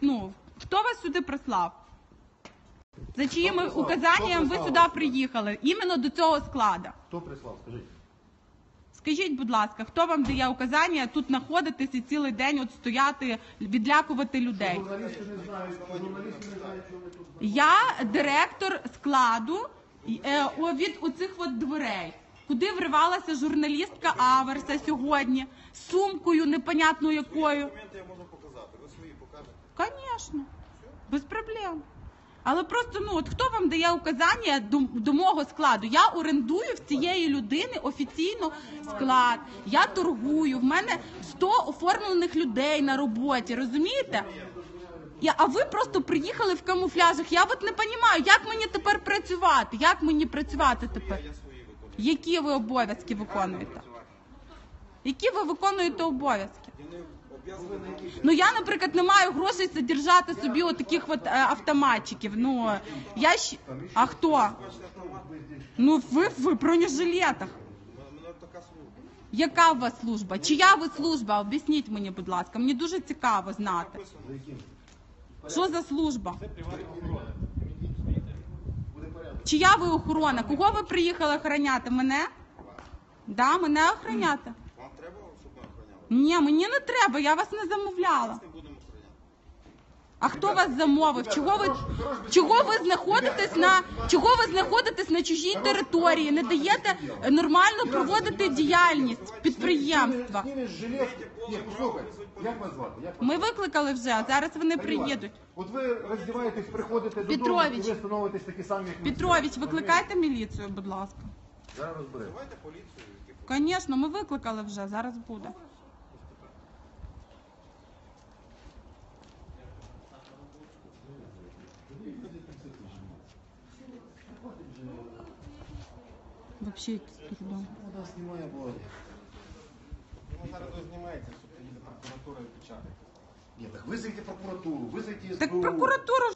Ну, хто вас сюди прислав? За чиїми прислав? указанням ви сюди приїхали? Іменно до цього складу. Хто прислав? Скажіть. Скажіть, будь ласка, хто вам дає указання тут знаходитись і цілий день от стояти, відлякувати людей? Журналісти не знають, журналісти не знають, що ви тут. Я директор складу е, о, від оцих от дверей, куди вривалася журналістка Аверса сьогодні з сумкою непонятно якою. Документи я можу показати. Звісно, без проблем. Але просто ну от хто вам дає указання до, до мого складу? Я орендую в цієї людини офіційно склад. Я торгую. В мене 100 оформлених людей на роботі. Розумієте? Я, а ви просто приїхали в камуфляжах. Я от не розумію, як мені тепер працювати? Як мені працювати тепер? Які ви обов'язки виконуєте? Які ви виконуєте обов'язки? Ну я, наприклад, не маю грошей содержати собі отаких от е, автоматчиків. Ну я щ... А хто? Ну ви в бронежилетах. Яка у вас служба? Чия ви служба? Об'ясніть мені, будь ласка. Мені дуже цікаво знати. Що за служба? Чия ви охорона? Кого ви приїхали охороняти? Мене? Да, мене охороняти? Вам треба, щоб ми охороняли? Ні, мені не треба, я вас не замовляла. А хто вас замовив? Чого ви чого ви знаходитесь на чого ви знаходитесь на чужій території? Не даєте нормально проводити діяльність підприємства? Ми викликали вже, а зараз вони приїдуть. От ви роздіваєтесь, приходите додому Петрович. і ви становитесь такі самі, як. Петрович, викликайте міліцію, будь ласка. Зараз розберемо. Давайте поліцію. Звісно, ми викликали вже, зараз буде. Вообще якийсь дурдом. Вона знімає блоги. Воно зараз знімається, щоб прокуратура прокуратури. Ні, так визовіть прокуратуру, визовіть СБУ. Так прокуратура